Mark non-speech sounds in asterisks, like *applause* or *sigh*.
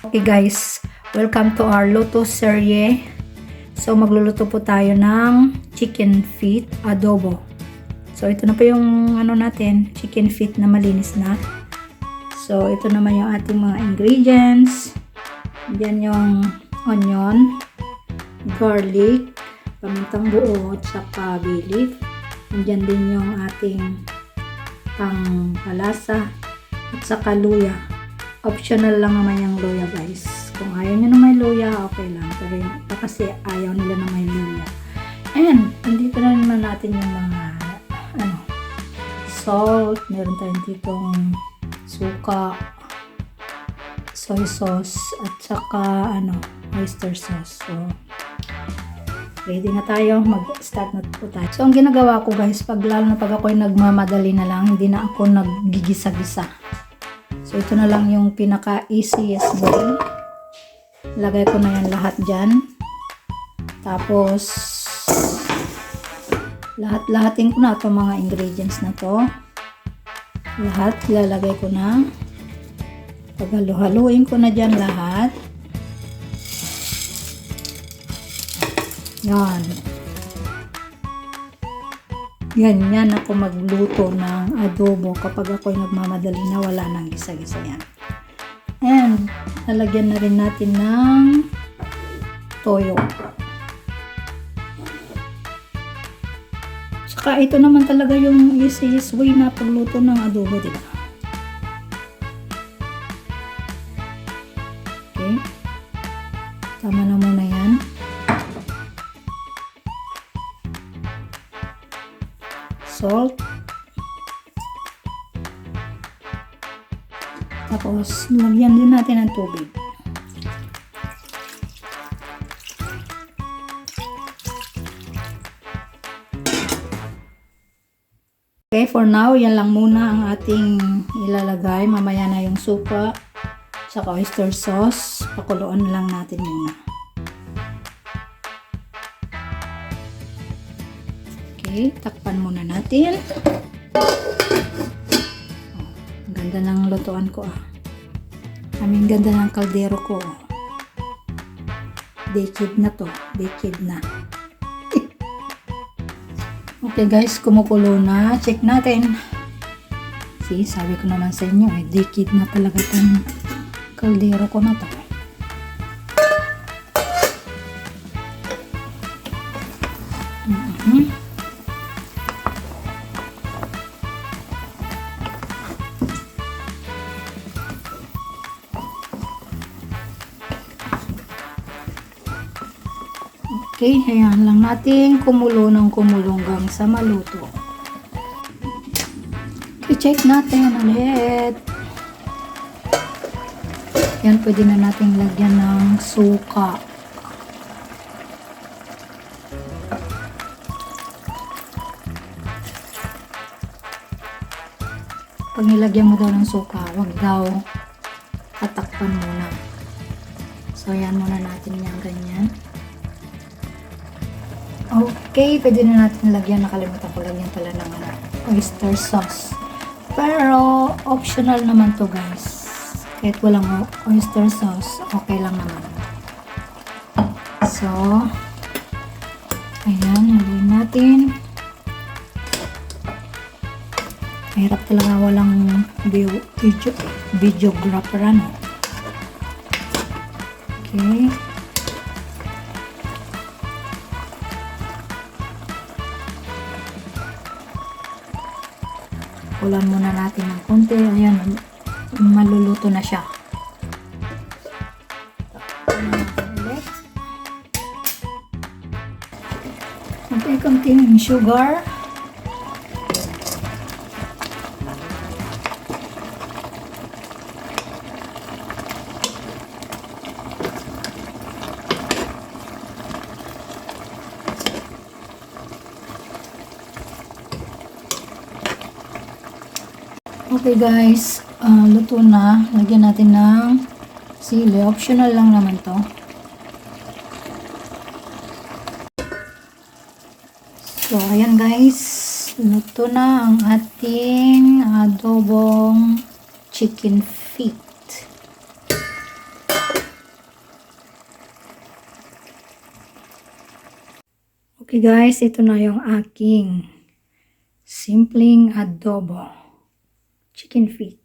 Okay guys, welcome to our Luto serye. So magluluto po tayo ng chicken feet adobo. So ito na po yung ano natin, chicken feet na malinis na. So ito naman yung ating mga ingredients. Diyan yung onion, garlic, pamintang buo, at saka bay leaf. Nandiyan din yung ating pang palasa at saka luya. Optional lang naman yung luya guys. Kung ayaw nyo na may luya, okay lang. Pero yung kasi ayaw nila na may luya. And, andito na naman natin yung mga ano, salt. Meron tayong ditong suka, soy sauce, at saka ano, oyster sauce. So, ready na tayo. Mag-start na po tayo. So, ang ginagawa ko guys, pag lalo na pag ako'y nagmamadali na lang, hindi na ako naggigisa-gisa. So, ito na lang yung pinaka-easiest way. Lagay ko na yan lahat dyan. Tapos, lahat-lahatin ko na itong mga ingredients na to. Lahat, lalagay ko na. Paghalu-haluin ko na dyan lahat. Yan. Ganyan ako magluto ng adobo kapag ako'y nagmamadali na wala nang gisa-gisa yan. And, lalagyan na rin natin ng toyo. Saka ito naman talaga yung easiest way na pagluto ng adobo, di ba? Okay. Tama na muna yan. Salt. Tapos, lagyan din natin ng tubig. Okay, for now, yan lang muna ang ating ilalagay. Mamaya na yung suka, saka oyster sauce. Pakuluan lang natin muna. Okay, takpan muna natin. Oh, ang ganda ng lutuan ko ah. Aming ganda ng kaldero ko. Baked na to. Baked na. *laughs* Okay guys, kumukulo na. Check natin. See, sabi ko naman sa inyo, eh, decade na talaga itong kaldero ko na to. Okay, ayan lang natin kumulo ng kumulo sa maluto. I-check natin ulit. Yan, pwede na natin lagyan ng suka. Pag nilagyan mo daw ng suka, wag daw tatakpan muna. So, yan muna natin yan ganyan. Okay, pwede na natin lagyan. Nakalimutan ko lagyan pala ng ano, oyster sauce. Pero, optional naman to guys. Kahit walang oyster sauce, okay lang naman. So, ayan, haluin natin. Mahirap talaga walang video, video, videographer ano. Okay. Ulan muna natin ng konti. Ayan, maluluto na siya. Ulit. Konti-konting sugar. Okay guys, uh, luto na. Lagyan natin ng sili. Optional lang naman to. So, ayan guys. Luto na ang ating adobong chicken feet. Okay guys, ito na yung aking simpleng adobo. Chicken feet.